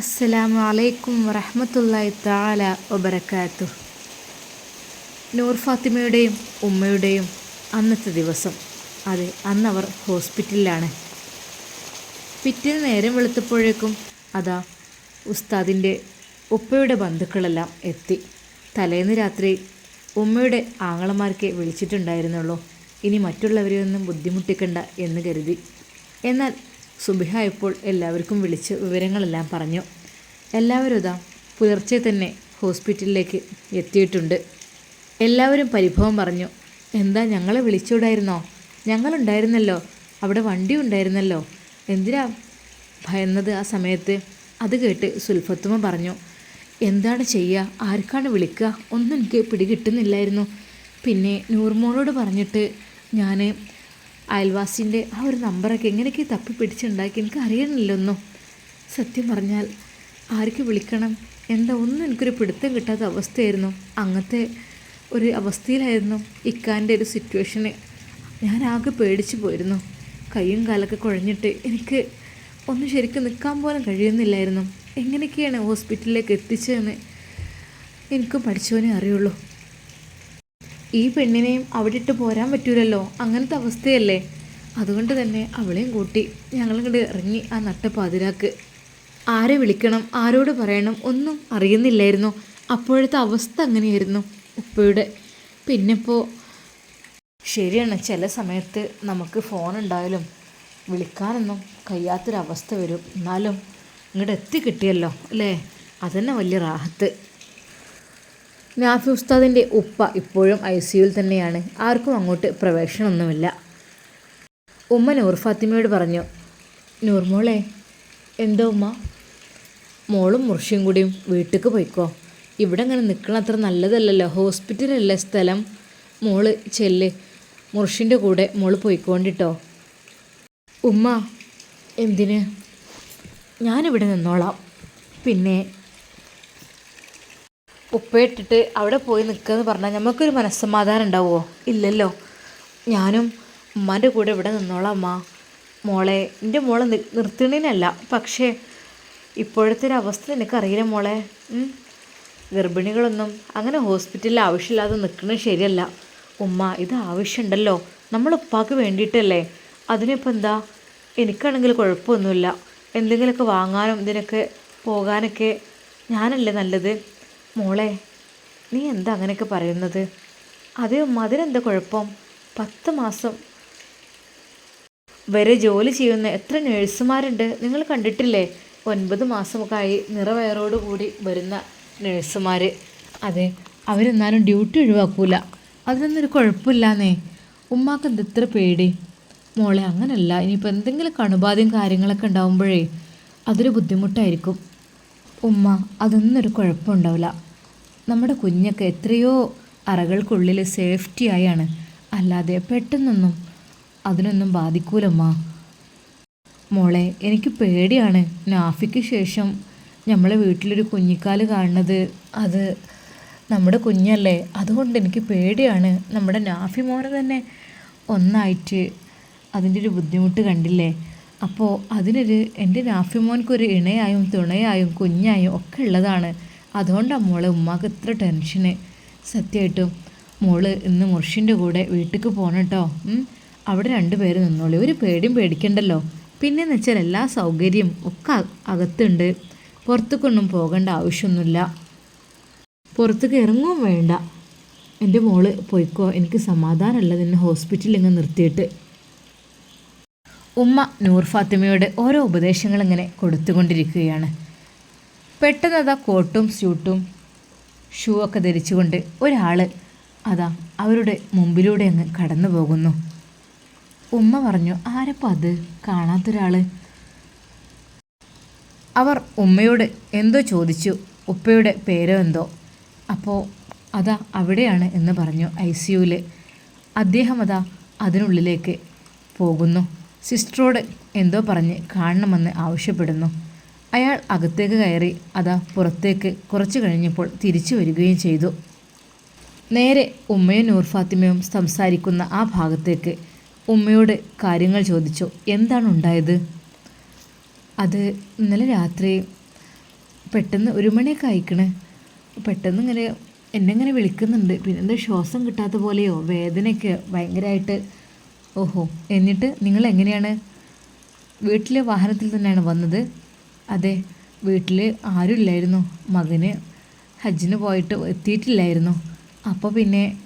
അസ്സലാമു അലൈക്കും വറഹമത്തല്ലായി താല ഒബരക്കാത്തു നൂർ ഫാത്തിമയുടെയും ഉമ്മയുടെയും അന്നത്തെ ദിവസം. അതെ അന്നവർ ഹോസ്പിറ്റലിലാണ്. പിറ്റേന്ന് നേരം വെളുത്തപ്പോഴേക്കും അതാ ഉസ്താദിന്റെ ഉപ്പയുടെ ബന്ധുക്കളെല്ലാം എത്തി. തലേന്ന് രാത്രി ഉമ്മയുടെ ആങ്ങളമാർക്ക് വിളിച്ചിട്ടുണ്ടായിരുന്നുള്ളൂ. ഇനി മറ്റുള്ളവരെയൊന്നും ബുദ്ധിമുട്ടിക്കണ്ട എന്ന് കരുതി. എന്നാൽ സുബിഹായപ്പോൾ എല്ലാവർക്കും വിളിച്ച് വിവരങ്ങളെല്ലാം പറഞ്ഞു. എല്ലാവരും ഇതാ പുലർച്ചെ തന്നെ ഹോസ്പിറ്റലിലേക്ക് എത്തിയിട്ടുണ്ട്. എല്ലാവരും പരിഭവം പറഞ്ഞു എന്താ ഞങ്ങളെ വിളിച്ചുകൂടായിരുന്നോ ഞങ്ങളുണ്ടായിരുന്നല്ലോ. അവിടെ വണ്ടി ഉണ്ടായിരുന്നല്ലോ. എന്തിനാ? ഭയന്നത് ആ സമയത്ത് അത് കേട്ട് സുൽഫത്തുമ പറഞ്ഞു എന്താണ് ചെയ്യുക ആർക്കാണ് വിളിക്കുക? ഒന്നും എനിക്ക് പിടികിട്ടുന്നില്ലായിരുന്നു. പിന്നെ നൂർമോളോട് പറഞ്ഞിട്ട് ഞാൻ അയൽവാസിന്റെ ആ ഒരു നമ്പറൊക്കെ എങ്ങനെയൊക്കെ തപ്പി പിടിച്ചുണ്ടാക്കി എനിക്ക് അറിയണില്ലൊന്നും. സത്യം പറഞ്ഞാൽ ആർക്ക് വിളിക്കണം? എന്താ ഒന്നും എനിക്കൊരു പിടുത്തം കിട്ടാത്ത അവസ്ഥയായിരുന്നു. അങ്ങനത്തെ ഒരു അവസ്ഥയിലായിരുന്നു ഇക്കാന്റെ ഒരു സിറ്റുവേഷന് ഞാൻ ആകെ പേടിച്ചു പോയിരുന്നു. കൈയും കാലൊക്കെ കുഴഞ്ഞിട്ട് എനിക്ക് ഒന്ന് ശരിക്കും നിൽക്കാൻ പോലും കഴിയുന്നില്ലായിരുന്നു. എങ്ങനെയൊക്കെയാണ് ഹോസ്പിറ്റലിലേക്ക് എത്തിച്ചതെന്ന് എനിക്കും പഠിച്ചവനെ അറിയുള്ളൂ. ഈ പെണ്ണിനെയും അവിടെ ഇട്ട് പോരാൻ പറ്റൂലല്ലോ? അങ്ങനത്തെ അവസ്ഥയല്ലേ? അതുകൊണ്ട് തന്നെ അവളെയും കൂട്ടി. ഞങ്ങളിങ്ങോട്ട് ഇറങ്ങി ആ നട്ട പാതിരാക്ക്. ആരെ വിളിക്കണം? ആരോട് പറയണം? ഒന്നും അറിയുന്നില്ലായിരുന്നു. അപ്പോഴത്തെ അവസ്ഥ അങ്ങനെയായിരുന്നു ഉപ്പയുടെ. പിന്നിപ്പോൾ ശരിയാണ് ചില സമയത്ത് നമുക്ക് ഫോൺ ഉണ്ടായാലും വിളിക്കാനൊന്നും കഴിയാത്തൊരവസ്ഥ വരും. എന്നാലും ഇങ്ങോട്ട് എത്തിക്കിട്ടിയല്ലോ അല്ലേ? അതന്നെ വലിയ റാഹത്ത്. നാഫി ഉസ്താദിന്റെ ഉപ്പ ഇപ്പോഴും ഐ സിയുയിൽ തന്നെയാണ്. ആർക്കും അങ്ങോട്ട് പ്രവേശനമൊന്നുമില്ല. ഉമ്മ നൂർ ഫാത്തിമയോട് പറഞ്ഞു നൂർ മോളെ എന്തോ ഉമ്മ? മോളും മുർഷിയും കൂടിയും വീട്ടിലേക്ക് പോയിക്കോ. ഇവിടെ അങ്ങനെ നിൽക്കണ അത്ര നല്ലതല്ലല്ലോ. ഹോസ്പിറ്റലല്ലേ സ്ഥലം? മോൾ ചെല്ല്. മുർഷിന്റെ കൂടെ മോൾ പോയിക്കോണ്ടിട്ടോ. ഉമ്മ എന്തിന്? ഞാനിവിടെ നിന്നോളാം. പിന്നെ ഉപ്പയിട്ടിട്ട് അവിടെ പോയി നിൽക്കുകയെന്ന് പറഞ്ഞാൽ നമുക്കൊരു മനസ്സമാധാനം ഉണ്ടാവുമോ ഇല്ലല്ലോ. ഞാനും ഉമ്മാന്റെ കൂടെ ഇവിടെ നിന്നോളാം അമ്മ. മോളെ എന്റെ മോളെ നിർത്തണേനല്ല പക്ഷേ ഇപ്പോഴത്തെ ഒരു അവസ്ഥ നിനക്കറിയില്ല മോളെ? ഗർഭിണികളൊന്നും അങ്ങനെ ഹോസ്പിറ്റലിൽ ആവശ്യമില്ലാതെ നിൽക്കുന്നത് ശരിയല്ല. ഉമ്മ ഇത് ആവശ്യമുണ്ടല്ലോ. നമ്മൾ ഉപ്പാക്ക് വേണ്ടിയിട്ടല്ലേ? അതിനിപ്പോൾ എന്താ? എനിക്കാണെങ്കിൽ കുഴപ്പമൊന്നുമില്ല. എന്തെങ്കിലുമൊക്കെ വാങ്ങാനും ഇതിനൊക്കെ പോകാനൊക്കെ ഞാനല്ലേ നല്ലത്. മോളെ നീ എന്താ അങ്ങനെയൊക്കെ പറയുന്നത്? അതേ ഉമ്മ അതിനെന്താ കുഴപ്പം? പത്ത് മാസം. വരെ ജോലി ചെയ്യുന്ന എത്ര നേഴ്സുമാരുണ്ട്? നിങ്ങൾ കണ്ടിട്ടില്ലേ? ഒൻപത് മാസമൊക്കെ ആയി നിറവയറോട് കൂടി വരുന്ന നേഴ്സുമാർ അതെ അവരെന്നാലും ഡ്യൂട്ടി ഒഴിവാക്കൂല. അതിനൊന്നൊരു കുഴപ്പമില്ലാന്നേ. ഉമ്മാക്ക് എന്ത് ഇത്ര പേടി? മോളെ അങ്ങനല്ല. ഇനിയിപ്പോൾ എന്തെങ്കിലും കണുബാധയും കാര്യങ്ങളൊക്കെ ഉണ്ടാകുമ്പോഴേ അതൊരു ബുദ്ധിമുട്ടായിരിക്കും. ഉമ്മ അതൊന്നും ഒരു കുഴപ്പമുണ്ടാവില്ല. നമ്മുടെ കുഞ്ഞൊക്കെ എത്രയോ അറകൾക്കുള്ളിൽ സേഫ്റ്റി ആയാണ്. അല്ലാതെ പെട്ടെന്നൊന്നും അതിനൊന്നും ബാധിക്കൂലമ്മ മോളെ എനിക്ക് പേടിയാണ്. നാഫിക്ക് ശേഷം നമ്മളെ വീട്ടിലൊരു കുഞ്ഞിക്കാൽ കാണുന്നത് അത് നമ്മുടെ കുഞ്ഞല്ലേ? അതുകൊണ്ട് എനിക്ക് പേടിയാണ്. നമ്മുടെ നാഫി മോനെ തന്നെ ഒന്നായിട്ട് അതിന്റെ ഒരു ബുദ്ധിമുട്ട് കണ്ടില്ലേ? അപ്പോൾ അതിനൊരു എന്റെ രാഫിമോൻക്കൊരു ഇണയായും തുണയായും കുഞ്ഞായും ഒക്കെ ഉള്ളതാണ്. അതുകൊണ്ടാണ് മോളെ ഉമ്മാക്ക് ഇത്ര ടെൻഷന്. സത്യമായിട്ടും മോൾ ഇന്ന് മുർഷിന്റെ കൂടെ വീട്ടിലേക്ക് പോകണം കേട്ടോ അവിടെ രണ്ടുപേര് നിന്നോളൂ. ഒരു പേടിയും പേടിക്കണ്ടല്ലോ. പിന്നെയെന്ന് വെച്ചാൽ എല്ലാ സൗകര്യം ഒക്കെ അകത്തുണ്ട്. പുറത്തേക്കൊന്നും പോകേണ്ട ആവശ്യമൊന്നുമില്ല. പുറത്തേക്ക് ഇറങ്ങും വേണ്ട. എന്റെ മോൾ പോയിക്കോ. എനിക്ക് സമാധാനമല്ല നിന്നെ ഹോസ്പിറ്റലിൽ ഇങ്ങ് നിർത്തിയിട്ട്. ഉമ്മ നൂർ ഫാത്തിമയോട് ഓരോ ഉപദേശങ്ങൾ ഇങ്ങനെ കൊടുത്തുകൊണ്ടിരിക്കുകയാണ്. പെട്ടെന്ന് അതാ കോട്ടും സ്യൂട്ടും ഷൂ ഒക്കെ ധരിച്ചുകൊണ്ട് ഒരാൾ അതാ അവരുടെ മുമ്പിലൂടെ അങ്ങ് കടന്നു പോകുന്നു. ഉമ്മ പറഞ്ഞു ആരപ്പോൾ അത്? കാണാത്തൊരാൾ അവർ ഉമ്മയോട് എന്തോ ചോദിച്ചു ഉപ്പയുടെ പേരോ എന്തോ. അപ്പോൾ അതാ അവിടെയാണ് എന്ന് പറഞ്ഞു ഐ സിയുവിൽ അദ്ദേഹം അതാ അതിനുള്ളിലേക്ക് പോകുന്നു. സിസ്റ്ററോട് എന്തോ പറഞ്ഞ് കാണണമെന്ന് ആവശ്യപ്പെടുന്നു. അയാൾ അകത്തേക്ക് കയറി അതാ പുറത്തേക്ക് കുറച്ച് കഴിഞ്ഞപ്പോൾ തിരിച്ചു വരികയും ചെയ്തു. നേരെ ഉമ്മയും നൂർ ഫാത്തിമയും സംസാരിക്കുന്ന ആ ഭാഗത്തേക്ക് ഉമ്മയോട് കാര്യങ്ങൾ ചോദിച്ചു. എന്താണ് ഉണ്ടായത്? അത് ഇന്നലെ രാത്രി പെട്ടെന്ന് ഒരു മണിയൊക്കെ അയക്കണേ പെട്ടെന്ന് ഇങ്ങനെ എന്നെ ഇങ്ങനെ വിളിക്കുന്നുണ്ട്. പിന്നെ എന്താ ശ്വാസം കിട്ടാത്ത പോലെയോ? വേദനയൊക്കെ ഭയങ്കരമായിട്ട് ഓഹോ. എന്നിട്ട് നിങ്ങൾ എങ്ങനെയാണ്? വീട്ടിലെ വാഹനത്തിൽ തന്നെയാണ് വന്നത്. അതെ വീട്ടിൽ ആരുമില്ലായിരുന്നു. മകന് ഹജ്ജിന് പോയിട്ട് എത്തിയിട്ടില്ലായിരുന്നു. അപ്പോൾ പിന്നെ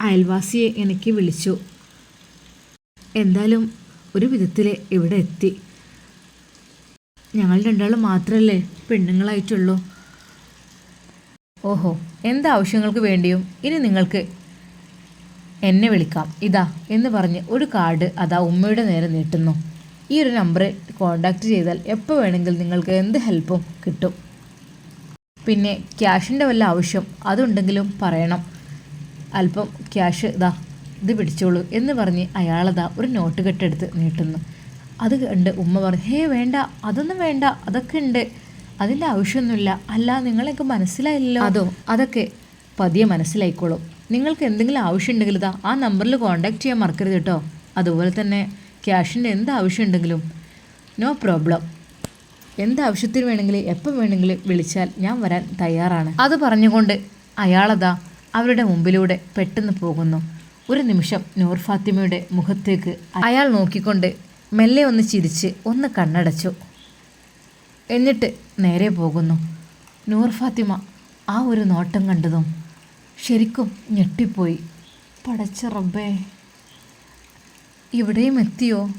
അയൽവാസിയെ എനിക്ക് വിളിച്ചു. എന്തായാലും ഒരു വിധത്തിൽ ഇവിടെ എത്തി. ഞങ്ങൾ രണ്ടാളും മാത്രമല്ലേ പെണ്ണുങ്ങളായിട്ടുള്ളൂ. ഓഹോ എന്താവശ്യങ്ങൾക്ക് വേണ്ടിയും ഇനി നിങ്ങൾക്ക് എന്നെ വിളിക്കാം. ഇതാ എന്ന് പറഞ്ഞ് ഒരു കാർഡ് അതാ ഉമ്മയുടെ നേരെ നീട്ടുന്നു. ഈ ഒരു നമ്പർ കോൺടാക്റ്റ് ചെയ്താൽ എപ്പോൾ വേണമെങ്കിലും നിങ്ങൾക്ക് എന്ത് ഹെൽപ്പും കിട്ടും. പിന്നെ ക്യാഷിന്റെ വല്ല ആവശ്യം അതുണ്ടെങ്കിലും പറയണം. അല്പം ക്യാഷ് ഇതാ ഇത് പിടിച്ചോളൂ എന്ന് പറഞ്ഞ് അയാളതാ ഒരു നോട്ട് കെട്ടെടുത്ത് നീട്ടുന്നു. അത് കണ്ട് ഉമ്മ പറഞ്ഞു ഹേ വേണ്ട അതൊന്നും വേണ്ട അതൊക്കെ ഉണ്ട്. അതിന്റെ ആവശ്യമൊന്നുമില്ല. അല്ല നിങ്ങളെയൊക്കെ മനസ്സിലായില്ലോ അതോ അതൊക്കെ പതിയെ മനസ്സിലായിക്കോളും. നിങ്ങൾക്ക് എന്തെങ്കിലും ആവശ്യമുണ്ടെങ്കിൽ ഇതാ ആ നമ്പറിൽ കോൺടാക്റ്റ് ചെയ്യാൻ മറക്കരുത് കേട്ടോ. അതുപോലെ തന്നെ ക്യാഷിന്റെ എന്ത് ആവശ്യമുണ്ടെങ്കിലും നോ പ്രോബ്ലം എന്ത് ആവശ്യത്തിന് വേണമെങ്കിലും എപ്പം വേണമെങ്കിലും വിളിച്ചാൽ ഞാൻ വരാൻ തയ്യാറാണ്. അത് പറഞ്ഞുകൊണ്ട് അയാളതാ അവരുടെ മുമ്പിലൂടെ പെട്ടെന്ന് പോകുന്നു. ഒരു നിമിഷം നൂർ ഫാത്തിമയുടെ മുഖത്തേക്ക് അയാൾ നോക്കിക്കൊണ്ട് മെല്ലെ ഒന്ന് ചിരിച്ച് ഒന്ന് കണ്ണടച്ചു. എന്നിട്ട് നേരെ പോകുന്നു. നൂർ ഫാത്തിമ ആ ഒരു നോട്ടം കണ്ടതും ശരിക്കും ഞെട്ടിപ്പോയി. പടച്ച റബ്ബേ ഇവിടെയും എത്തിയോ?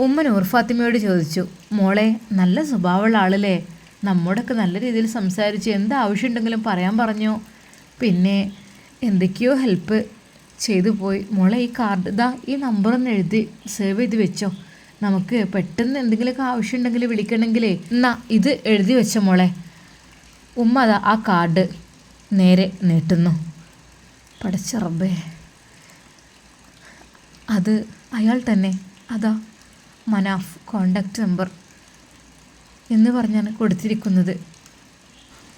ഉമ്മ നൂർ ഫാത്തിമയോട് ചോദിച്ചു മോളെ നല്ല സ്വഭാവമുള്ള ആളല്ലേ? നമ്മോടൊക്കെ നല്ല രീതിയിൽ സംസാരിച്ച് എന്ത് ആവശ്യമുണ്ടെങ്കിലും പറയാൻ പറഞ്ഞു? പിന്നെ എന്തൊക്കെയോ ഹെൽപ്പ് ചെയ്തു പോയി. മോളെ ഈ കാർഡ് ഇതാ ഈ നമ്പറൊന്ന് എഴുതി സേവ് ചെയ്ത് വെച്ചോ. നമുക്ക് പെട്ടെന്ന് എന്തെങ്കിലുമൊക്കെ ആവശ്യമുണ്ടെങ്കിൽ വിളിക്കണമെങ്കിലേ എന്നാ ഇത് എഴുതി വെച്ച മോളെ. ഉമ്മ അതാ ആ കാർഡ് നേരെ നീട്ടുന്നു. പടച്ച റബ്ബേ. അത് അയാൾ തന്നെ. അതാ മനാഫ് കോണ്ടാക്ട് നമ്പർ എന്ന് പറഞ്ഞാണ് കൊടുത്തിരിക്കുന്നത്.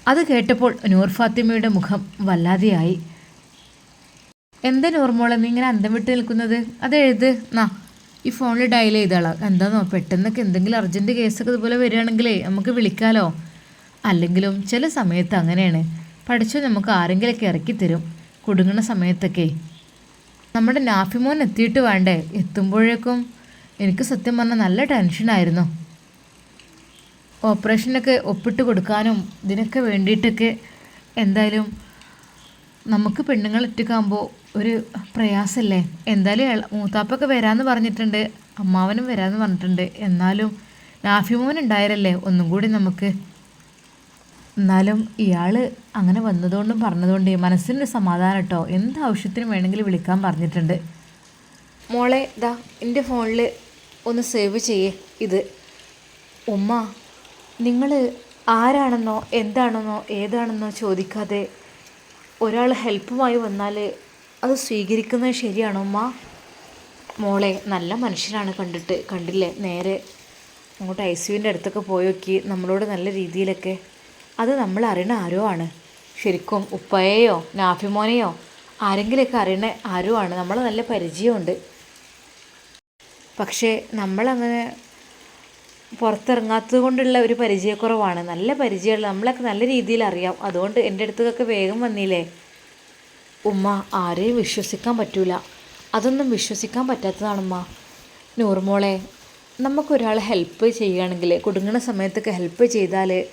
അത് കേട്ടപ്പോൾ നൂർ ഫാത്തിമയുടെ മുഖം വല്ലാതെയായി. എന്താ നോർമോളെ നീ ഇങ്ങനെ അന്തം വിട്ട് നിൽക്കുന്നത്? അത് എഴുത്. നാ ഈ ഫോണിൽ ഡയൽ ചെയ്താളാം. എന്താണോ പെട്ടെന്നൊക്കെ എന്തെങ്കിലും അർജന്റ് കേസൊക്കെ ഇതുപോലെ വരികയാണെങ്കിലേ നമുക്ക് വിളിക്കാമല്ലോ അല്ലെങ്കിലും ചില സമയത്ത് അങ്ങനെയാണ്. പഠിച്ചോ നമുക്ക് ആരെങ്കിലൊക്കെ ഇറക്കി തരും. കുടുങ്ങണ സമയത്തൊക്കെ. നമ്മുടെ നാഫിമോൻ എത്തിയിട്ട് വേണ്ടേ? എത്തുമ്പോഴേക്കും എനിക്ക് സത്യം പറഞ്ഞാൽ നല്ല ടെൻഷനായിരുന്നു ഓപ്പറേഷനൊക്കെ ഒപ്പിട്ട് കൊടുക്കാനും ഇതിനൊക്കെ വേണ്ടിയിട്ടൊക്കെ എന്തായാലും നമുക്ക് പെണ്ണുങ്ങൾ ഒറ്റക്കാകുമ്പോൾ ഒരു പ്രയാസമല്ലേ എന്തായാലും മൂത്താപ്പൊക്കെ വരാമെന്ന് പറഞ്ഞിട്ടുണ്ട്. അമ്മാവനും വരാമെന്ന് പറഞ്ഞിട്ടുണ്ട്. എന്നാലും നാഫിമോൻ ഉണ്ടായാലല്ലേ ഒന്നും കൂടി നമുക്ക് എന്നാലും ഇയാൾ അങ്ങനെ വന്നതുകൊണ്ടും പറഞ്ഞതുകൊണ്ടേ മനസ്സിനൊരു സമാധാനം കേട്ടോ എന്ത് ആവശ്യത്തിന് വേണമെങ്കിലും വിളിക്കാൻ പറഞ്ഞിട്ടുണ്ട്. മോളെ ദാ എന്റെ ഫോണിൽ ഒന്ന് സേവ് ചെയ്യേ ഇത്. ഉമ്മ നിങ്ങൾ ആരാണെന്നോ എന്താണെന്നോ ഏതാണെന്നോ ചോദിക്കാതെ ഒരാൾ ഹെൽപ്പുമായി വന്നാൽ അത് സ്വീകരിക്കുന്നത് ശരിയാണോ ഉമ്മ? മോളെ നല്ല മനുഷ്യനാണ് കണ്ടിട്ട് കണ്ടില്ലേ? നേരെ അങ്ങോട്ട് ഐ സിയുവിന്റെ അടുത്തൊക്കെ പോയി നോക്കി. നമ്മളോട് നല്ല രീതിയിലൊക്കെ അത് നമ്മൾ അറിയണ ആരോ ആണ്. ശരിക്കും ഉപ്പയെയോ നാഫിമോനെയോ ആരെങ്കിലുമൊക്കെ അറിയണ ആരോ ആണ്. നമ്മൾ നല്ല പരിചയമുണ്ട്. പക്ഷേ നമ്മളങ്ങനെ പുറത്തിറങ്ങാത്തത് കൊണ്ടുള്ള ഒരു പരിചയക്കുറവാണ്. നല്ല പരിചയമുള്ള നമ്മളൊക്കെ നല്ല രീതിയിൽ അറിയാം. അതുകൊണ്ട് എന്റെ അടുത്തൊക്കെ വേഗം വന്നില്ലേ? ഉമ്മ ആരെയും വിശ്വസിക്കാൻ പറ്റൂല. അതൊന്നും വിശ്വസിക്കാൻ പറ്റാത്തതാണുമ്മ നൂർമോളെ നമുക്കൊരാൾ ഹെൽപ്പ് ചെയ്യുകയാണെങ്കിൽ കുടുങ്ങുന്ന സമയത്തൊക്കെ ഹെൽപ്പ് ചെയ്താൽ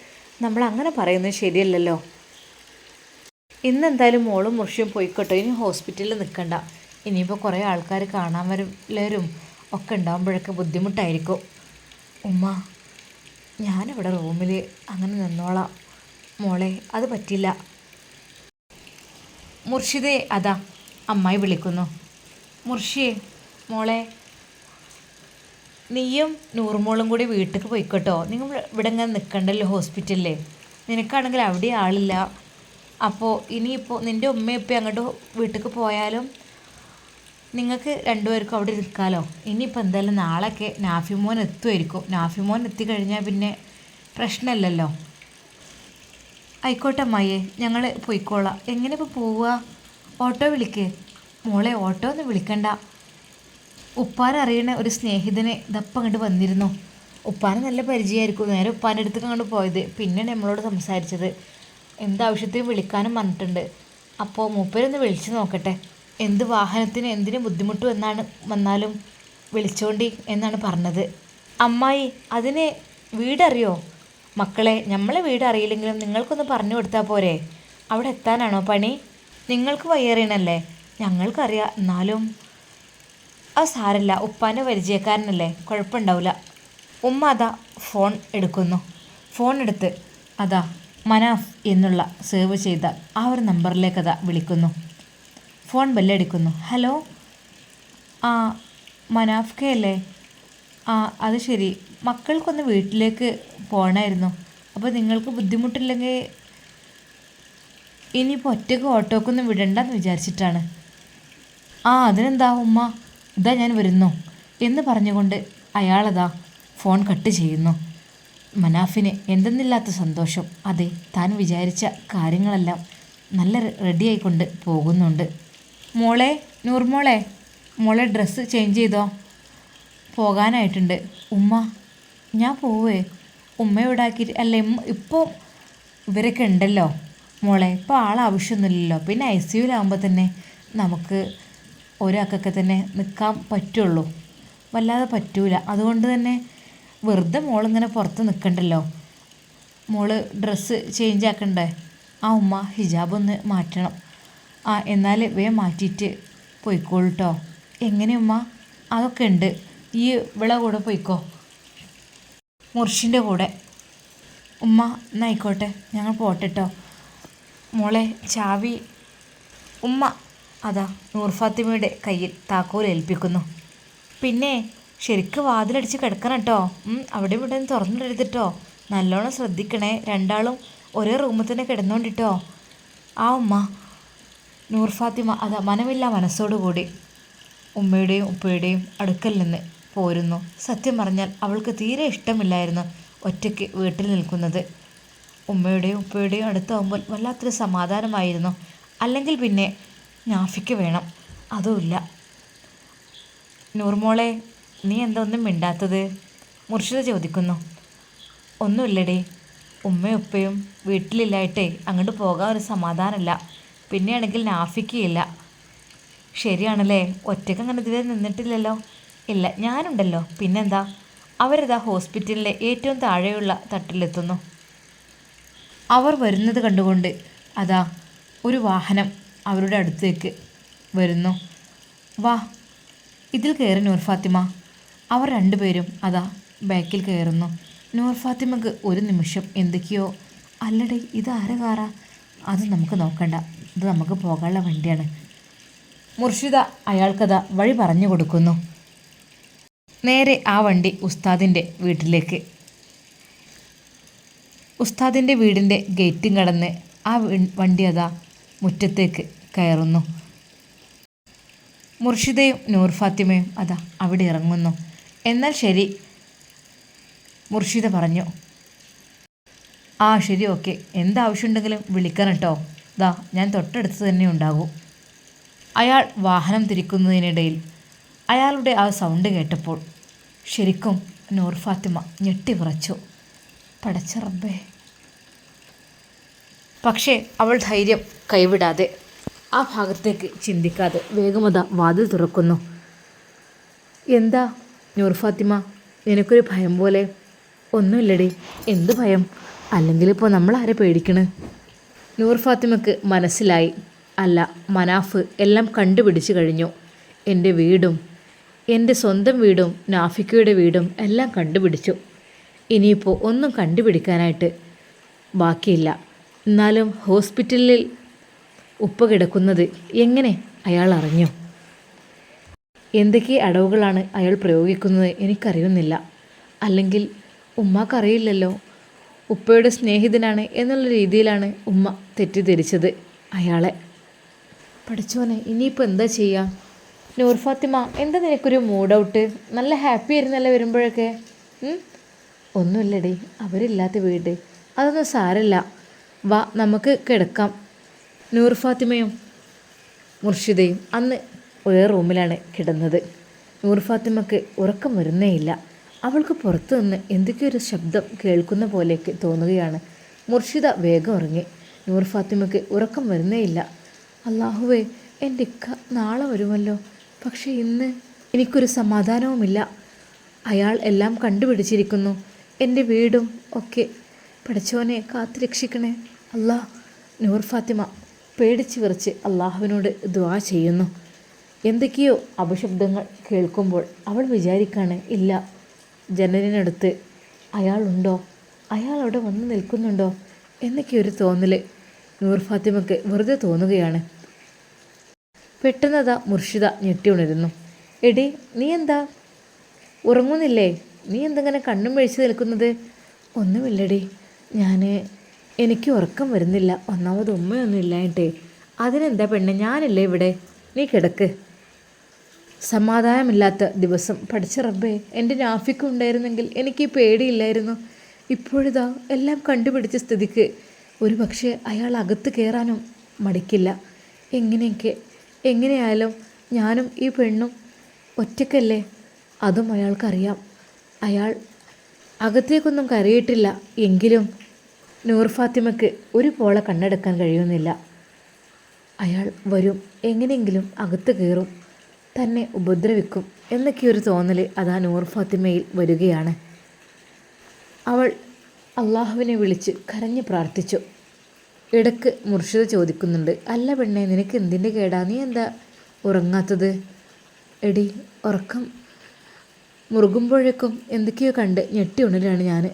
നമ്മൾ അങ്ങനെ പറയുന്നത് ശരിയല്ലല്ലോ. ഇന്ന് എന്തായാലും മോളും മുഷിയും പോയിക്കോട്ടെ. ഇനി ഹോസ്പിറ്റലിൽ നിൽക്കണ്ട. ഇനിയിപ്പോൾ കുറേ ആൾക്കാർ കാണാൻ വരും ഒക്കെ ഉണ്ടാകുമ്പോഴൊക്കെ ബുദ്ധിമുട്ടായിരിക്കും. ഉമ്മ ഞാനിവിടെ റൂമിൽ അങ്ങനെ നിന്നോളാം. മോളെ അത് പറ്റില്ല. മുർഷിദേ അതാ അമ്മായി വിളിക്കുന്നു. മുർഷിയെ മോളെ. നീയും നൂറുമോളും കൂടി വീട്ടിൽ പോയിക്കോട്ടോ. നിങ്ങൾ ഇവിടെ ഇങ്ങനെ നിൽക്കണ്ടല്ലോ ഹോസ്പിറ്റലിൽ നിനക്കാണെങ്കിൽ അവിടെ ആളില്ല. അപ്പോൾ ഇനിയിപ്പോൾ നിന്റെ ഉമ്മയും അങ്ങോട്ട് വീട്ടിൽ പോയാലും നിങ്ങൾക്ക് രണ്ടുപേർക്കും അവിടെ നിൽക്കാമല്ലോ ഇനിയിപ്പോൾ എന്തായാലും നാളെയൊക്കെ നാഫിമോൻ എത്തുമായിരിക്കും. നാഫിമോൻ എത്തിക്കഴിഞ്ഞാൽ പിന്നെ പ്രശ്നമില്ലല്ലോ ആയിക്കോട്ടെ അമ്മായിയെ ഞങ്ങൾ പോയിക്കോളാം. എങ്ങനെ ഇപ്പോൾ പോവുക? ഓട്ടോ വിളിക്ക്. മോളെ ഓട്ടോ ഒന്നും വിളിക്കണ്ട. ഉപ്പാരറിയണ ഒരു സ്നേഹിതനെ ഇതപ്പം അങ്ങോട്ട് വന്നിരുന്നു. ഉപ്പാന് നല്ല പരിചയമായിരിക്കും. നേരെ ഉപ്പാന്റെ അടുത്തേക്ക് അങ്ങോട്ട് പോയത്. പിന്നെയാണ് നമ്മളോട് സംസാരിച്ചത്. എന്താവശ്യത്തിന് വിളിക്കാനും പറഞ്ഞിട്ടുണ്ട് അപ്പോൾ മൂപ്പരൊന്ന് വിളിച്ചു നോക്കട്ടെ. എന്ത് വാഹനത്തിന് എന്തിന് ബുദ്ധിമുട്ട് എന്നാണ് വന്നാലും വിളിച്ചോണ്ടി എന്നാണ് പറഞ്ഞത്. അമ്മായി അതിന് വീടറിയോ? മക്കളെ നമ്മളെ വീട് അറിയില്ലെങ്കിലും നിങ്ങൾക്കൊന്ന് പറഞ്ഞു കൊടുത്താൽ പോരെ. അവിടെ എത്താനാണോ പണി? നിങ്ങൾക്ക് വയ്യേറിയണല്ലേ? ഞങ്ങൾക്കറിയാം. എന്നാലും അത് സാരല്ല ഉപ്പാന്റെ പരിചയക്കാരനല്ലേ? കുഴപ്പമുണ്ടാവില്ല ഉമ്മ അതാ ഫോൺ എടുക്കുന്നു. ഫോൺ എടുത്ത് അതാ മനാഫ് എന്നുള്ള സേവ് ചെയ്ത ആ ഒരു നമ്പറിലേക്ക് അതാ വിളിക്കുന്നു. ഫോൺ ബെല്ലടിക്കുന്നു ഹലോ? ആ മനാഫ് കെ അല്ലേ? ആ അത് ശരി. മക്കൾക്കൊന്ന് വീട്ടിലേക്ക് പോകണമായിരുന്നു അപ്പോൾ നിങ്ങൾക്ക് ബുദ്ധിമുട്ടില്ലെങ്കിൽ ഇനിയിപ്പോൾ ഒറ്റയ്ക്ക് ഓട്ടോക്കൊന്നും വിടണ്ടെന്ന് വിചാരിച്ചിട്ടാണ്. ആ അതിനെന്താ ഉമ്മ? ഇതാ ഞാൻ വരുന്നു എന്ന് പറഞ്ഞുകൊണ്ട് അയാളതാ ഫോൺ കട്ട് ചെയ്യുന്നു. മനാഫിന് എന്തെന്നില്ലാത്ത സന്തോഷം. അതെ താൻ വിചാരിച്ച കാര്യങ്ങളെല്ലാം നല്ല റെഡിയായിക്കൊണ്ട് പോകുന്നുണ്ട്. മോളെ നൂർമോളെ മോളെ ഡ്രസ്സ് ചേഞ്ച് ചെയ്തോ? പോകാനായിട്ടുണ്ട്. ഉമ്മ ഞാൻ പോവേ. ഉമ്മ ഇവിടാക്കിയിട്ട് അല്ല ഇപ്പോൾ ഇവരൊക്കെ ഉണ്ടല്ലോ. മോളെ ഇപ്പോൾ ആളാവശ്യമൊന്നുമില്ലല്ലോ പിന്നെ ഐ സി യുലാകുമ്പോൾ തന്നെ നമുക്ക് ഒരാൾക്കൊക്കെ തന്നെ നിൽക്കാൻ പറ്റുള്ളൂ. വല്ലാതെ പറ്റൂല. അതുകൊണ്ട് തന്നെ വെറുതെ മോളിങ്ങനെ പുറത്ത് നിൽക്കണ്ടല്ലോ. മോൾ ഡ്രസ്സ് ചേഞ്ച് ആക്കണ്ടേ? ആ ഉമ്മ ഹിജാബ് ഒന്ന് മാറ്റണം. ആ എന്നാൽ വേ മാറ്റിയിട്ട് പോയിക്കോളൂ കേട്ടോ എങ്ങനെ ഉമ്മ? അതൊക്കെ ഉണ്ട്. ഈ വിള കൂടെ പോയിക്കോ. മുർഷിന്റെ കൂടെ. ഉമ്മ എന്നായിക്കോട്ടെ ഞങ്ങൾ പോട്ടെട്ടോ മോളെ ചാവി. ഉമ്മ അതാ നൂർഫാത്തിമയുടെ കയ്യിൽ താക്കോൽ ഏൽപ്പിക്കുന്നു. പിന്നെ ശരിക്ക് വാതിലടിച്ച് കിടക്കണം കേട്ടോ. അവിടെ ഇവിടെ നിന്ന് തുറന്നിടരുത് കേട്ടോ നല്ലോണം ശ്രദ്ധിക്കണേ. രണ്ടാളും ഒരേ റൂമിൽ തന്നെ കിടന്നുകൊണ്ടിട്ടോ ആ ഉമ്മ നൂർഫാത്തിമ അതാ മനമില്ല മനസ്സോടുകൂടി ഉമ്മയുടെയും ഉപ്പയുടെയും അടുക്കൽ നിന്ന് പോരുന്നു. സത്യം പറഞ്ഞാൽ അവൾക്ക് തീരെ ഇഷ്ടമില്ലായിരുന്നു ഒറ്റയ്ക്ക് വീട്ടിൽ നിൽക്കുന്നത്. ഉമ്മയുടെയും ഉപ്പയുടെയും അടുത്താവുമ്പോൾ വല്ലാത്തൊരു സമാധാനമായിരുന്നു. അല്ലെങ്കിൽ പിന്നെ നാഫിക്ക് വേണം. അതുമില്ല. നൂർമോളെ നീ എന്താ ഒന്നും മിണ്ടാത്തത്? മുർഷിദ് ചോദിക്കുന്നു. ഒന്നുമില്ലടി. ഉമ്മയും ഉപ്പയും വീട്ടിലില്ലായിട്ടേ അങ്ങോട്ട് പോകാൻ ഒരു സമാധാനമില്ല. പിന്നെയാണെങ്കിൽ നാഫിക്കയില്ല ശരിയാണല്ലേ? ഒറ്റയ്ക്ക് അങ്ങനെ ഇതുവരെ നിന്നിട്ടില്ലല്ലോ. ഇല്ല ഞാനുണ്ടല്ലോ. പിന്നെന്താ? അവരിതാ ഹോസ്പിറ്റലിലെ ഏറ്റവും താഴെയുള്ള തട്ടിലെത്തുന്നു. അവർ വരുന്നത് കണ്ടുകൊണ്ട് അതാ ഒരു വാഹനം. അവരുടെ അടുത്തേക്ക് വരുന്നു. വാ ഇതിൽ കയറി നൂർ ഫാത്തിമ. അവർ രണ്ടുപേരും അതാ ബാക്കിൽ കയറുന്നു. നൂർ ഫാത്തിമക്ക് ഒരു നിമിഷം എന്തൊക്കെയോ. അല്ലടേ ഇത് ആരെ കാറാ? അത് നമുക്ക് നോക്കണ്ട. ഇത് നമുക്ക് പോകാനുള്ള വണ്ടിയാണ്. മുർഷിദ അയാൾക്കത വഴി പറഞ്ഞു കൊടുക്കുന്നു. നേരെ ആ വണ്ടി ഉസ്താദിന്റെ വീട്ടിലേക്ക്. ഉസ്താദിന്റെ വീടിന്റെ ഗേറ്റും കടന്ന് ആ വണ്ടി അതാ മുറ്റത്തേക്ക് കയറുന്നു. മുർഷിദയും നൂർ ഫാത്തിമയും അതാ അവിടെ ഇറങ്ങുന്നു. എന്നാൽ ശരി മുർഷിദ പറഞ്ഞു. ആ ശരി ഓക്കെ. എന്താവശ്യമുണ്ടെങ്കിലും വിളിക്കണം കേട്ടോ ദാ ഞാൻ തൊട്ടടുത്ത് തന്നെ ഉണ്ടാകും. അയാൾ വാഹനം തിരിക്കുന്നതിനിടയിൽ അയാളുടെ ആ സൗണ്ട് കേട്ടപ്പോൾ ശരിക്കും നൂർ ഫാത്തിമ ഞെട്ടിവിറച്ചു പടച്ച റബ്ബേ പക്ഷേ അവൾ ധൈര്യം കൈവിടാതെ ആ ഭാഗത്തേക്ക് ചിന്തിക്കാതെ വേഗമത വാതിൽ തുറക്കുന്നു. എന്താ നൂർ ഫാത്തിമ? നിനക്കൊരു ഭയം പോലെ. ഒന്നുമില്ലടി. എന്ത് ഭയം? അല്ലെങ്കിൽ ഇപ്പോൾ ആരെ പേടിക്കണ്? നൂർ ഫാത്തിമക്ക് മനസ്സിലായി. അല്ല മനാഫ് എല്ലാം കണ്ടുപിടിച്ചു കഴിഞ്ഞു. എന്റെ വീടും എന്റെ സ്വന്തം വീടും നാഫിക്കയുടെ വീടും എല്ലാം കണ്ടുപിടിച്ചു. ഇനിയിപ്പോൾ ഒന്നും കണ്ടുപിടിക്കാനായിട്ട് ബാക്കിയില്ല. എന്നാലും ഹോസ്പിറ്റലിൽ ഉപ്പ കിടക്കുന്നത് എങ്ങനെ അയാൾ അറിഞ്ഞു? എന്തൊക്കെ അടവുകളാണ് അയാൾ പ്രയോഗിക്കുന്നത് എനിക്കറിയുന്നില്ല. അല്ലെങ്കിൽ ഉമ്മക്കറിയില്ലല്ലോ. ഉപ്പയുടെ സ്നേഹിതനാണ് എന്നുള്ള രീതിയിലാണ് ഉമ്മ തെറ്റിദ്ധരിച്ചത് അയാളെ. പഠിച്ചോനെ ഇനിയിപ്പോൾ എന്താ ചെയ്യുക നൂർ ഫാത്തിമ എന്താ നിനക്കൊരു മൂഡ് ഔട്ട് നല്ല ഹാപ്പി ആയിരുന്നല്ലേ വരുമ്പോഴൊക്കെ? ഒന്നുമില്ലടി അവരില്ലാത്ത വീട്. അതൊന്നും സാരമില്ല. വാ നമുക്ക് കിടക്കാം. നൂർ ഫാത്തിമയും മുർഷിദയും അന്ന് ഒരേ റൂമിലാണ് കിടന്നത്. നൂർ ഫാത്തിമക്ക് ഉറക്കം വരുന്നേയില്ല. അവൾക്ക് പുറത്തു നിന്ന് എന്തൊക്കെയൊരു ശബ്ദം കേൾക്കുന്ന പോലെയൊക്കെ തോന്നുകയാണ്. മുർഷിദ വേഗം ഉറങ്ങി. നൂർ ഫാത്തിമയ്ക്ക് ഉറക്കം വരുന്നേയില്ല. അള്ളാഹുവേ എന്റെ ഇക്ക നാളെ വരുമല്ലോ. പക്ഷേ ഇന്ന് എനിക്കൊരു സമാധാനവുമില്ല. അയാൾ എല്ലാം കണ്ടുപിടിച്ചിരിക്കുന്നു. എന്റെ വീടും ഒക്കെ പഠിച്ചവനെ കാത്തുരക്ഷിക്കണേ. അല്ലാ നൂർ ഫാത്തിമ പേടിച്ച് വിറച്ച് അള്ളാഹുവിനോട് ദ്വാ ചെയ്യുന്നു. എന്തൊക്കെയോ അപശബ്ദങ്ങൾ കേൾക്കുമ്പോൾ അവൾ വിചാരിക്കാണ് ഇല്ല ജനലിനടുത്ത് അയാളുണ്ടോ? അയാൾ അവിടെ വന്ന് നിൽക്കുന്നുണ്ടോ? എന്നൊക്കെ ഒരു തോന്നൽ നൂർ ഫാത്തിമയ്ക്ക് വെറുതെ തോന്നുകയാണ്. പെട്ടെന്നതാ മുർഷിദ ഞെട്ടി ഉണരുന്നു. എടി നീ എന്താ? ഉറങ്ങുന്നില്ലേ? നീ എന്തെങ്ങനെ കണ്ണും മെഴിച്ച് നിൽക്കുന്നത്? ഒന്നുമില്ലടി. ഞാൻ എനിക്ക് ഉറക്കം വരുന്നില്ല. ഒന്നാമത് ഉമ്മയൊന്നും ഇല്ലായിട്ടേ അതിനെന്താ പെണ്ണെ? ഞാനല്ലേ ഇവിടെ? നീ കിടക്ക്. സമാധാനമില്ലാത്ത ദിവസം. പഠിച്ച റബ്ബേ എന്റെ നാഫിക്ക് ഉണ്ടായിരുന്നെങ്കിൽ എനിക്ക് പേടിയില്ലായിരുന്നു. ഇപ്പോഴിതാ എല്ലാം കണ്ടുപിടിച്ച സ്ഥിതിക്ക്. ഒരു പക്ഷേ അയാൾ അകത്ത് കയറാനും മടിക്കില്ല. എങ്ങനെയൊക്കെ? എങ്ങനെയായാലും ഞാനും ഈ പെണ്ണും ഒറ്റക്കല്ലേ? അതും അയാൾക്കറിയാം. അയാൾ അകത്തേക്കൊന്നും കരയിട്ടില്ല. എങ്കിലും നൂർ ഫാത്തിമയ്ക്ക് ഒരു പോളെ കണ്ണെടുക്കാൻ കഴിയുന്നില്ല. അയാൾ വരും. എങ്ങനെയെങ്കിലും അകത്ത് കയറും. തന്നെ ഉപദ്രവിക്കും എന്നൊക്കെയൊരു തോന്നൽ അതാ നൂർ ഫാത്തിമയിൽ വരികയാണ്. അവൾ അള്ളാഹുവിനെ വിളിച്ച് കരഞ്ഞ് പ്രാർത്ഥിച്ചു. ഇടയ്ക്ക് മുർഷിദ ചോദിക്കുന്നുണ്ട് അല്ല പെണ്ണെ നിനക്ക് എന്തിന്റെ കേടാ? നീ എന്താ ഉറങ്ങാത്തത്? എടി ഉറക്കം മുറുകുമ്പോഴേക്കും എന്തൊക്കെയോ കണ്ട് ഞെട്ടി ഉണരാണ് ഞാൻ.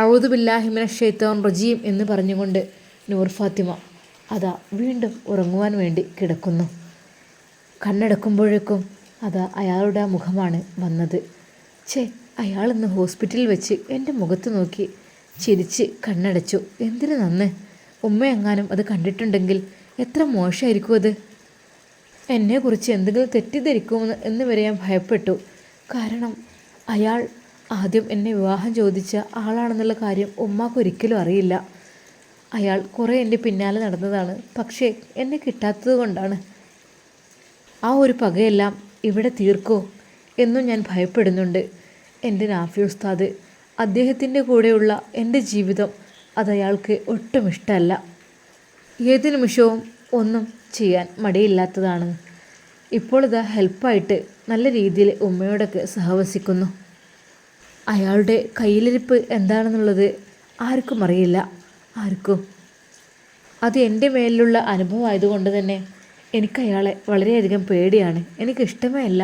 ഔദുബില്ലാഹിമിന ഷെയ്ത്തോൻ റജീം എന്ന് പറഞ്ഞുകൊണ്ട് നൂർ ഫാത്തിമ അതാ വീണ്ടും ഉറങ്ങുവാൻ വേണ്ടി കിടക്കുന്നു. കണ്ണടക്കുമ്പോഴേക്കും അതാ അയാളുടെ ആ മുഖമാണ് വന്നത്. ഛേ അയാളിന്ന് ഹോസ്പിറ്റലിൽ വെച്ച് എന്റെ മുഖത്ത് നോക്കി ചിരിച്ച് കണ്ണടച്ചു. എന്തിനു നന്ന്? ഉമ്മയെങ്ങാനും അത് കണ്ടിട്ടുണ്ടെങ്കിൽ എത്ര മോശമായിരിക്കും അത്? എന്നെക്കുറിച്ച് എന്തെങ്കിലും തെറ്റിദ്ധരിക്കുമെന്ന് എന്ന് വരെ ഞാൻ ഭയപ്പെട്ടു. കാരണം അയാൾ ആദ്യം എന്നെ വിവാഹം ചോദിച്ച ആളാണെന്നുള്ള കാര്യം ഉമ്മാക്ക് ഒരിക്കലും അറിയില്ല. അയാൾ കുറേ എന്റെ പിന്നാലെ നടന്നതാണ്. പക്ഷേ എന്നെ കിട്ടാത്തത് കൊണ്ടാണ്. ആ ഒരു പകയെല്ലാം ഇവിടെ തീർക്കോ എന്നും ഞാൻ ഭയപ്പെടുന്നുണ്ട്. എന്റെ നാഫി ഉസ്താദ് അദ്ദേഹത്തിന്റെ കൂടെയുള്ള എന്റെ ജീവിതം അതയാൾക്ക് ഒട്ടും ഇഷ്ടമല്ല. ഏത് നിമിഷവും ഒന്നും ചെയ്യാൻ മടിയില്ലാത്തതാണ്. ഇപ്പോൾ ഹെൽപ്പായിട്ട് നല്ല രീതിയിൽ ഉമ്മയോടൊക്കെ സഹവസിക്കുന്നു. അയാളുടെ കയ്യിലിരിപ്പ് എന്താണെന്നുള്ളത് ആർക്കും അറിയില്ല. ആർക്കും. അത് എന്റെ മേലിലുള്ള അനുഭവമായതുകൊണ്ട് തന്നെ എനിക്ക് അയാളെ വളരെയധികം പേടിയാണ്. എനിക്കിഷ്ടമേ അല്ല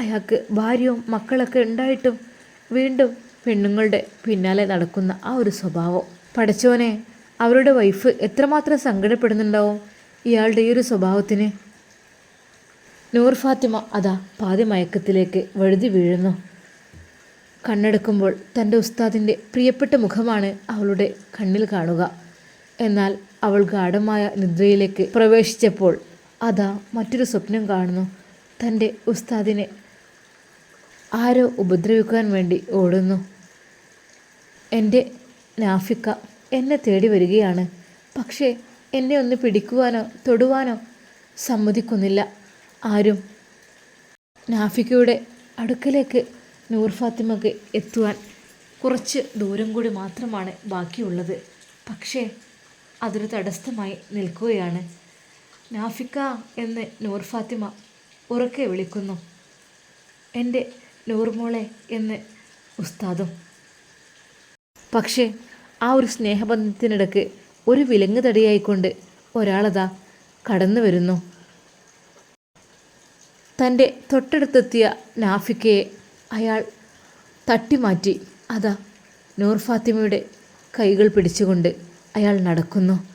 അയാൾക്ക് ഭാര്യയും മക്കളൊക്കെ ഉണ്ടായിട്ടും വീണ്ടും പെണ്ണുങ്ങളുടെ പിന്നാലെ നടക്കുന്ന ആ ഒരു സ്വഭാവം. പഠിച്ചവനെ അവരുടെ വൈഫ് എത്രമാത്രം സങ്കടപ്പെടുന്നുണ്ടാവും ഇയാളുടെ ഈ ഒരു സ്വഭാവത്തിന്. നൂർ ഫാത്തിമ അതാ പാതി മയക്കത്തിലേക്ക് വഴുതി വീഴുന്നു. കണ്ണെടുക്കുമ്പോൾ തന്റെ ഉസ്താദിന്റെ പ്രിയപ്പെട്ട മുഖമാണ് അവളുടെ കണ്ണിൽ കാണുക. എന്നാൽ അവൾ ഗാഠമായ നിദ്രയിലേക്ക് പ്രവേശിച്ചപ്പോൾ അതാ മറ്റൊരു സ്വപ്നം കാണുന്നു. തന്റെ ഉസ്താദിനെ ആരോ ഉപദ്രവിക്കാൻ വേണ്ടി ഓടുന്നു. എന്റെ നാഫിക്ക എന്നെ തേടി വരികയാണ്. പക്ഷേ എന്നെ ഒന്ന് പിടിക്കുവാനോ തൊടുവാനോ സമ്മതിക്കുന്നില്ല. ആരും നാഫിക്കയുടെ അടുക്കലേക്ക് നൂർ ഫാത്തിമക്ക് എത്തുവാൻ കുറച്ച് ദൂരം കൂടി മാത്രമാണ് ബാക്കിയുള്ളത്. പക്ഷേ അതൊരു തടസ്സമായി നിൽക്കുകയാണ്. നാഫിക്ക എന്ന് നൂർ ഫാത്തിമ ഉറക്കെ വിളിക്കുന്നു. എന്റെ നൂർമോളെ എന്ന് ഉസ്താദും. പക്ഷേ ആ ഒരു സ്നേഹബന്ധത്തിനിടക്ക് ഒരു വിലങ്ങ് തടിയായിക്കൊണ്ട് ഒരാളതാ കടന്നു വരുന്നു തന്റെ തൊട്ടടുത്തെത്തിയ നാഫിക്കയെ അയാൾ തട്ടിമാറ്റി. അതാ നൂർ ഫാത്തിമയുടെ കൈകൾ പിടിച്ചുകൊണ്ട് അയാൾ നടക്കുന്നു.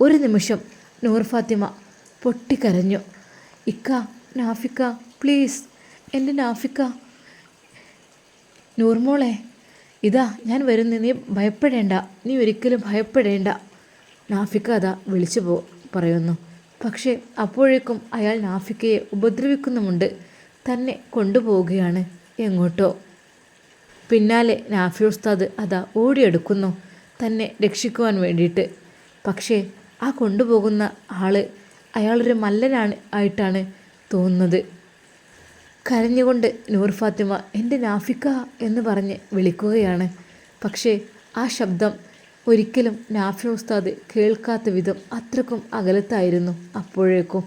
ഒരു നിമിഷം നൂർ ഫാത്തിമ പൊട്ടിക്കരഞ്ഞു. ഇക്ക നാഫിക്ക പ്ലീസ് എന്റെ നാഫിക്ക. നൂർമോളെ ഇതാ ഞാൻ വരുന്ന. നീ ഭയപ്പെടേണ്ട. നീ ഒരിക്കലും ഭയപ്പെടേണ്ട. നാഫിക്ക അതാ വിളിച്ചു പോ പറയുന്നു. പക്ഷേ അപ്പോഴേക്കും അയാൾ നാഫിക്കയെ ഉപദ്രവിക്കുന്നുമുണ്ട്. തന്നെ കൊണ്ടുപോവുകയാണ് എങ്ങോട്ടോ. പിന്നാലെ നാഫി ഉസ്താദ് അതാ ഓടിയെടുക്കുന്നു. തന്നെ രക്ഷിക്കുവാൻ വേണ്ടിയിട്ട്. പക്ഷേ ആ കൊണ്ടുപോകുന്ന ആൾ അയാളൊരു മല്ലനാണ് ആയിട്ടാണ് തോന്നുന്നത്. കരഞ്ഞുകൊണ്ട് നൂർ ഫാത്തിമ എന്റെ നാഫിക്ക എന്ന് പറഞ്ഞ് വിളിക്കുകയാണ്. പക്ഷേ ആ ശബ്ദം ഒരിക്കലും നാഫി ഉസ്താദ് കേൾക്കാത്ത വിധം അത്രക്കും അകലത്തായിരുന്നു അപ്പോഴേക്കും.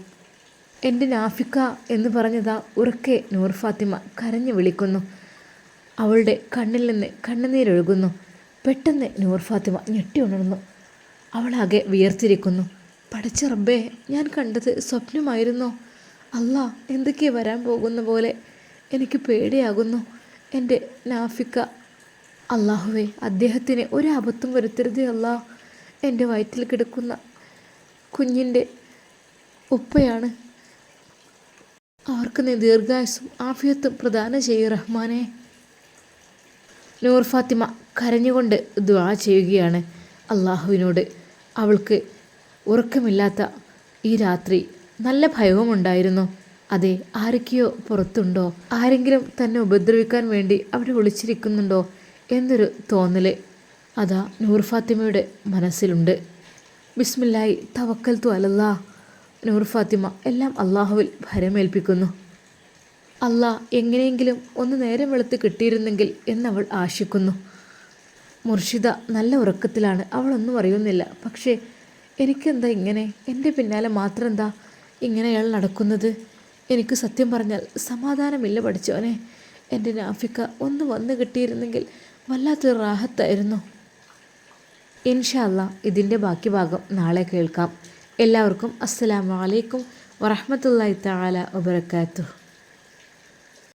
എന്റെ നാഫിക്ക എന്ന് പറഞ്ഞതാ ഉറക്കെ നൂർ ഫാത്തിമ കരഞ്ഞു വിളിക്കുന്നു. അവളുടെ കണ്ണിൽ നിന്ന് കണ്ണുനീരൊഴുകുന്നു. പെട്ടെന്ന് നൂർ ഫാത്തിമ ഞെട്ടി ഉണർന്നു. അവളാകെ വിയർത്തിരിക്കുന്നു. പഠിച്ച റബ്ബേ ഞാൻ കണ്ടത് സ്വപ്നമായിരുന്നോ. അല്ല എന്തൊക്കെ വരാൻ പോകുന്ന പോലെ എനിക്ക് പേടിയാകുന്നു. എന്റെ നാഫിക്ക അള്ളാഹുവേ അദ്ദേഹത്തിന് ഒരു ഒരബദ്ധം വരുത്തരുതേ അല്ലാ. എന്റെ വയറ്റിൽ കിടക്കുന്ന കുഞ്ഞിന്റെ ഉപ്പയാണ്. അവർക്ക് നീ ദീർഘായുസും ആഫിയത്തും പ്രദാനം ചെയ്യൂ റഹ്മാനെ. നൂർ ഫാത്തിമ കരഞ്ഞുകൊണ്ട് ദ്വാ ചെയ്യുകയാണ്. അള്ളാഹുവിനോട് അവൾക്ക് ഉറക്കമില്ലാത്ത ഈ രാത്രി നല്ല ഭയവുമുണ്ടായിരുന്നു. അതെ ആരൊക്കെയോ പുറത്തുണ്ടോ? ആരെങ്കിലും തന്നെ ഉപദ്രവിക്കാൻ വേണ്ടി അവിടെ ഒളിച്ചിരിക്കുന്നുണ്ടോ എന്നൊരു തോന്നൽ അതാ നൂർ ഫാത്തിമയുടെ മനസ്സിലുണ്ട്. ബിസ്മില്ലായി തവക്കൽ തു അലല്ലാ നൂർ ഫാത്തിമ എല്ലാം അള്ളാഹുവിൽ ഭരമേൽപ്പിക്കുന്നു. അള്ളാഹ് എങ്ങനെയെങ്കിലും ഒന്ന് നേരം വെളുത്ത് കിട്ടിയിരുന്നെങ്കിൽ എന്നവൾ ആശിക്കുന്നു. മുർഷിദ നല്ല ഉറക്കത്തിലാണ്. അവളൊന്നും അറിയുന്നില്ല. പക്ഷേ എനിക്കെന്താ ഇങ്ങനെ? എന്റെ പിന്നാലെ മാത്രം എന്താ ഇങ്ങനെ അയാൾ നടക്കുന്നത്? എനിക്ക് സത്യം പറഞ്ഞാൽ സമാധാനമില്ല പഠിച്ചവനെ. എന്റെ നാഫിക്ക ഒന്ന് വന്നു കിട്ടിയിരുന്നെങ്കിൽ വല്ലാത്തൊരു റാഹത്തായിരുന്നു. ഇൻഷാ അല്ലാ ഇതിന്റെ ബാക്കി ഭാഗം നാളെ കേൾക്കാം. എല്ലാവർക്കും അസ്സലാമു അലൈക്കും വറഹ്മത്തുള്ളാഹി തആല വബറകാതുഹു